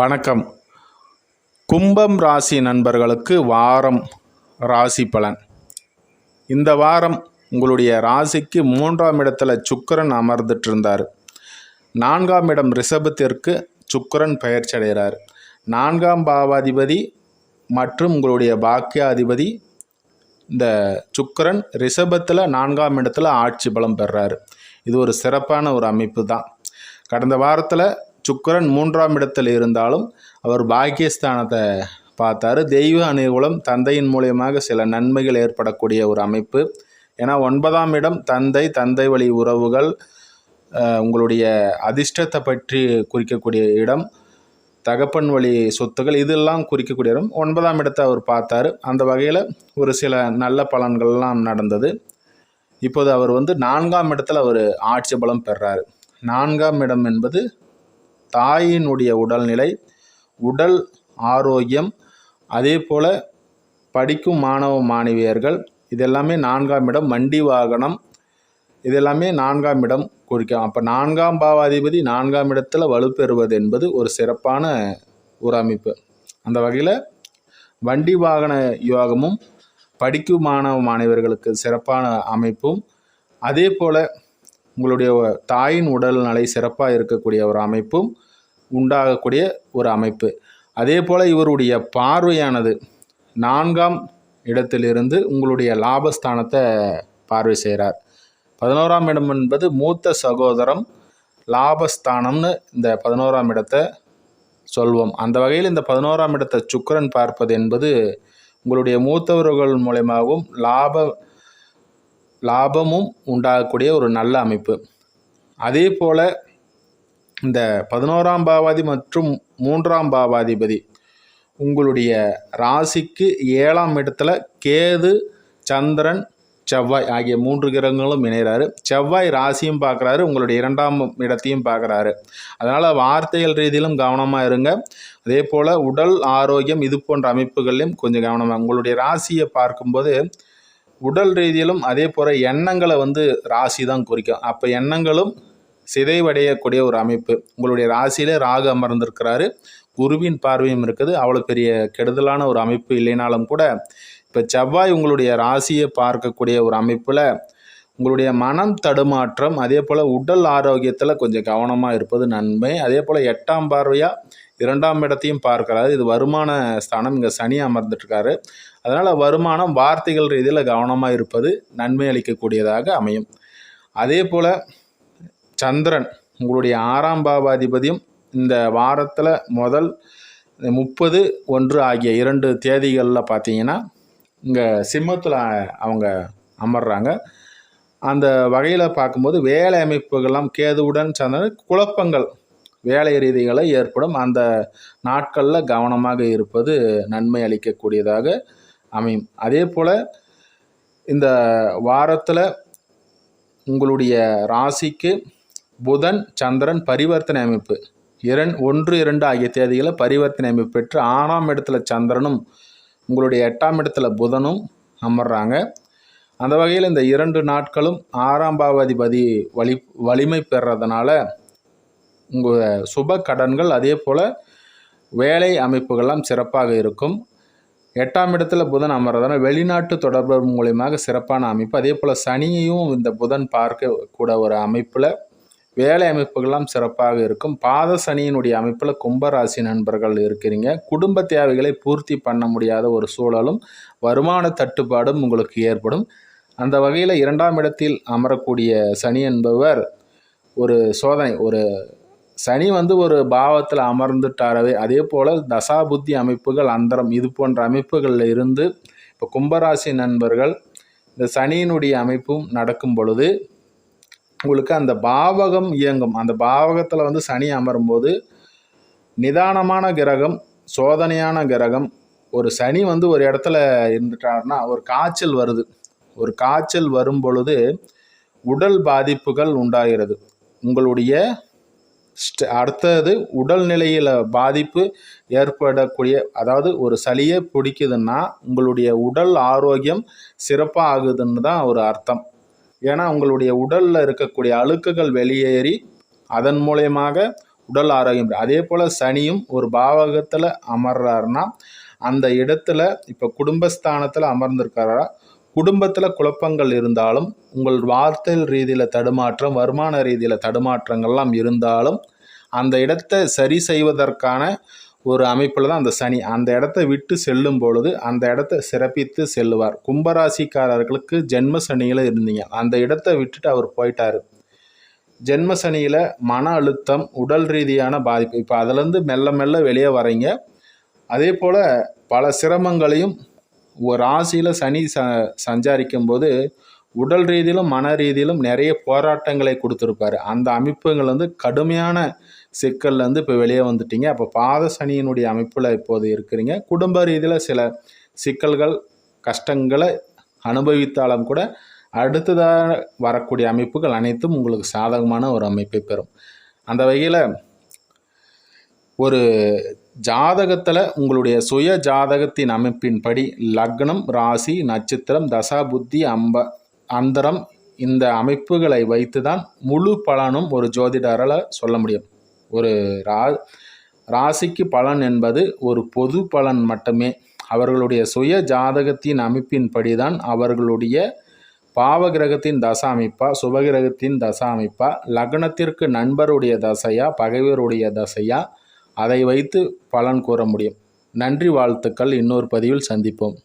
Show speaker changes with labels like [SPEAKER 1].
[SPEAKER 1] வணக்கம். கும்பம் ராசி நண்பர்களுக்கு வாரம் ராசி பலன். இந்த வாரம் உங்களுடைய ராசிக்கு மூன்றாம் இடத்துல சுக்கரன் அமர்ந்துட்டு இருந்தார் நான்காம் இடம் ரிஷபத்திற்கு சுக்கரன் பயிற்சி அடைகிறார். நான்காம் பாவாதிபதி மற்றும் உங்களுடைய பாக்கியாதிபதி இந்த சுக்கரன் ரிஷபத்தில் நான்காம் இடத்துல ஆட்சி பலம் பெறாரு. இது ஒரு சிறப்பான ஒரு அமைப்பு தான். கடந்த வாரத்தில் சுக்கரன் மூன்றாம் இடத்தில் இருந்தாலும் அவர் பாக்கியஸ்தானத்தை பார்த்தாரு. தெய்வ அனுகூலம் தந்தையின் மூலியமாக சில நன்மைகள் ஏற்படக்கூடிய ஒரு அமைப்பு. ஏன்னா ஒன்பதாம் இடம் தந்தை தந்தை வழி உறவுகள் உங்களுடைய அதிர்ஷ்டத்தை பற்றி குறிக்கக்கூடிய இடம் தகப்பன் வழி சொத்துக்கள் இதெல்லாம் குறிக்கக்கூடிய இடம். ஒன்பதாம் இடத்தை அவர் பார்த்தாரு. அந்த வகையில் ஒரு சில நல்ல பலன்கள்லாம் நடந்தது. இப்போது அவர் வந்து நான்காம் இடத்துல அவர் ஆட்சி பலம் பெறாரு. நான்காம் இடம் என்பது தாயினுடைய உடல்நிலை உடல் ஆரோக்கியம் அதே போல் படிக்கும் மாணவ மாணவியர்கள் இதெல்லாமே நான்காம் இடம் வண்டி வாகனம் இதெல்லாமே நான்காம் இடம் குறிக்கும் அப்போ நான்காம் பாவாதிபதி நான்காம் இடத்துல வலுப்பெறுவது என்பது ஒரு சிறப்பான ஒரு அமைப்பு. அந்த வகையில் வண்டி வாகன யோகமும் படிக்கும் மாணவ மாணவர்களுக்கு சிறப்பான அமைப்பும். அதே போல் உங்களுடைய தாயின் உடல்நிலை சிறப்பாக இருக்கக்கூடிய ஒரு அமைப்பும் உண்டாகக்கூடிய ஒரு அமைப்பு. அதே போல் இவருடைய பார்வையானது நான்காம் இடத்திலிருந்து உங்களுடைய லாபஸ்தானத்தை பார்வை செய்கிறார். பதினோராம் இடம் என்பது மூத்த சகோதரம் லாபஸ்தானம்னு இந்த பதினோராம் இடத்தை சொல்வோம். அந்த வகையில் இந்த பதினோராம் இடத்தை சுக்கரன் பார்ப்பது என்பது உங்களுடைய மூத்தவர்கள் மூலயமாகவும் லாப லாபமும் உண்டாகக்கூடிய ஒரு நல்ல அமைப்பு. அதே போல் இந்த பதினோராம் பாவாதி மற்றும் மூன்றாம் பாவாதிபதி உங்களுடைய ராசிக்கு ஏழாம் இடத்துல கேது சந்திரன் செவ்வாய் ஆகிய மூன்று கிரகங்களும் இணைகிறாரு. செவ்வாய் ராசியும் பார்க்குறாரு உங்களுடைய இரண்டாம் இடத்தையும் பார்க்குறாரு. அதனால் வார்த்தைகள் ரீதியிலும் கவனமாக இருங்க. அதே போல் உடல் ஆரோக்கியம் இது போன்ற அமைப்புகள்லையும் கொஞ்சம் கவனமாக உங்களுடைய ராசியை பார்க்கும்போது உடல் ரீதியிலும் அதே போல் எண்ணங்களை வந்து ராசி தான் குறிக்கும். அப்போ எண்ணங்களும் சிதைவடையக்கூடிய ஒரு அமைப்பு. உங்களுடைய ராசியிலே ராகு அமர்ந்திருக்கிறாரு. குருவின் பார்வையும் இருக்குது. அவ்வளோ பெரிய கெடுதலான ஒரு அமைப்பு இல்லைனாலும் கூட இப்போ செவ்வாய் உங்களுடைய ராசியை பார்க்கக்கூடிய ஒரு அமைப்பில் உங்களுடைய மனம் தடுமாற்றம் அதே போல் உடல் ஆரோக்கியத்தில் கொஞ்சம் கவனமாக இருப்பது நன்மை. அதே போல் எட்டாம் பார்வையாக இரண்டாம் இடத்தையும் பார்க்கிறாரு. இது வருமான ஸ்தானம். இங்கே சனி அமர்ந்துட்டுருக்காரு. அதனால் வருமானம் வார்த்தைகள் ரீதியில் கவனமாக இருப்பது நன்மை அளிக்கக்கூடியதாக அமையும். அதே போல் சந்திரன் உங்களுடைய ஆறாம் பாவாதிபதியும் இந்த வாரத்தில் முதல் முப்பது ஒன்று ஆகிய இரண்டு தேதிகளில் பார்த்தீங்கன்னா இங்கே சிம்மத்தில் அவங்க அமர்றாங்க. அந்த வகையில் பார்க்கும்போது வேலை அமைப்புகள்லாம் கேதுவுடன் சேர்ந்த குழப்பங்கள் வேலை ரீதிகளை ஏற்படும். அந்த நாட்களில் கவனமாக இருப்பது நன்மை அளிக்கக்கூடியதாக அமையும். அதே போல் இந்த வாரத்தில் உங்களுடைய ராசிக்கு புதன் சந்திரன் பரிவர்த்தனை அமைப்பு. இரண் ஒன்று இரண்டு ஆகிய தேதிகளை பரிவர்த்தனை அமைப்பு பெற்று ஆறாம் இடத்துல சந்திரனும் உங்களுடைய எட்டாம் இடத்துல புதனும் அமர்றாங்க. அந்த வகையில் இந்த இரண்டு நாட்களும் ஆறாம் பாவாதிபதி வலி வலிமை பெறதுனால உங்கள் சுப கடன்கள் அதே போல் வேலை அமைப்புகள்லாம் சிறப்பாக இருக்கும். எட்டாம் இடத்துல புதன் அமர்றதுனால வெளிநாட்டு தொடர்பு மூலியமாக சிறப்பான அமைப்பு. அதே போல் சனியையும் இந்த புதன் பார்க்கக்கூட ஒரு அமைப்பில் வேலை அமைப்புகள்லாம் சிறப்பாக இருக்கும். பாத சனியினுடைய அமைப்பில் கும்பராசி நண்பர்கள் இருக்கிறீங்க. குடும்ப தேவைகளை பூர்த்தி பண்ண முடியாத ஒரு சூழலும் வருமான தட்டுப்பாடும் உங்களுக்கு ஏற்படும். அந்த வகையில் இரண்டாம் இடத்தில் அமரக்கூடிய சனி என்பவர் ஒரு சோதனை ஒரு சனி வந்து ஒரு பாவத்தில் அமர்ந்துட்டாரவே. அதே போல் தசாபுத்தி அமைப்புகள் அந்தரம் இது போன்ற அமைப்புகளில் இருந்து இப்போ கும்பராசி நண்பர்கள் இந்த சனியினுடைய அமைப்பும் நடக்கும் பொழுது உங்களுக்கு அந்த பாவகம் இயங்கும். அந்த பாவகத்தில் வந்து சனி அமரும்போது நிதானமான கிரகம் சோதனையான கிரகம் ஒரு சனி வந்து ஒரு இடத்துல இருந்துட்டாருன்னா ஒரு காய்ச்சல் வருது. ஒரு காய்ச்சல் வரும் பொழுது உடல் பாதிப்புகள் உண்டாகிறது. உங்களுடைய அடுத்தது அடுத்தது உடல்நிலையில் பாதிப்பு ஏற்படக்கூடிய அதாவது ஒரு சளியே பிடிக்குதுன்னா உங்களுடைய உடல் ஆரோக்கியம் சிறப்பாக ஆகுதுன்னு தான் ஒரு அர்த்தம். ஏன்னா உங்களுடைய உடலில் இருக்கக்கூடிய அழுக்குகள் வெளியேறி அதன் மூலயமாக உடல் ஆரோக்கியம் அதே போல் சனியும் ஒரு பாவகத்தில் அமர்றாருன்னா அந்த இடத்துல இப்போ குடும்பஸ்தானத்தில் அமர்ந்திருக்காரா குடும்பத்தில் குழப்பங்கள் இருந்தாலும் உங்கள் வார்த்தை ரீதியில் தடுமாற்றம் வருமான ரீதியில் தடுமாற்றங்கள்லாம் இருந்தாலும் அந்த இடத்தை சரி செய்வதற்கான ஒரு அமைப்பில் தான் அந்த சனி. அந்த இடத்த விட்டு செல்லும் பொழுது அந்த இடத்த சிறப்பித்து செல்லுவார். கும்பராசிக்காரர்களுக்கு ஜென்ம சனியில் இருந்தீங்க. அந்த இடத்த விட்டுட்டு அவர் போயிட்டார். ஜென்ம சனியில் மன அழுத்தம் உடல் ரீதியான பாதிப்பு. இப்போ அதுலேருந்து மெல்ல மெல்ல வெளியே வரீங்க அதே போல் பல சிரமங்களையும் ராசியில் சனி ச சஞ்சாரிக்கும் போது உடல் ரீதியிலும் மன ரீதியிலும் நிறைய போராட்டங்களை கொடுத்துருப்பாரு. அந்த அமைப்புகள் வந்து கடுமையான சிக்கல்ல இருந்து இப்போ வெளியே வந்துட்டீங்க. அப்போ பாத சனியினுடைய அமைப்பில் இப்போது இருக்கிறீங்க. குடும்ப ரீதியில் சில சிக்கல்கள் கஷ்டங்களை அனுபவித்தாலும் கூட அடுத்ததாக வரக்கூடிய அமைப்புகள் அனைத்தும் உங்களுக்கு சாதகமான ஒரு அமைப்பை பெறும். அந்த வகையில் ஒரு ஜாதகத்தில் உங்களுடைய சுய ஜாதகத்தின் அமைப்பின்படி லக்னம் ராசி நட்சத்திரம் தசா புத்தி அம்ப அந்தரம் இந்த அமைப்புகளை வைத்து தான் முழு பலனும் ஒரு ஜோதிடரால் சொல்ல முடியும். ஒரு ரா ராசிக்கு பலன் என்பது ஒரு பொது பலன் மட்டுமே. அவர்களுடைய சுய ஜாதகத்தின் அமைப்பின்படி தான் அவர்களுடைய பாவகிரகத்தின் தசா அமைப்பா சுபகிரகத்தின் தசா அமைப்பா லக்னத்திற்கு நண்பருடைய தசையா பகைவருடைய தசையா அதை வைத்து பலன் கூற முடியும். நன்றி வாழ்த்துக்கள். இன்னொரு பதிவில் சந்திப்போம்.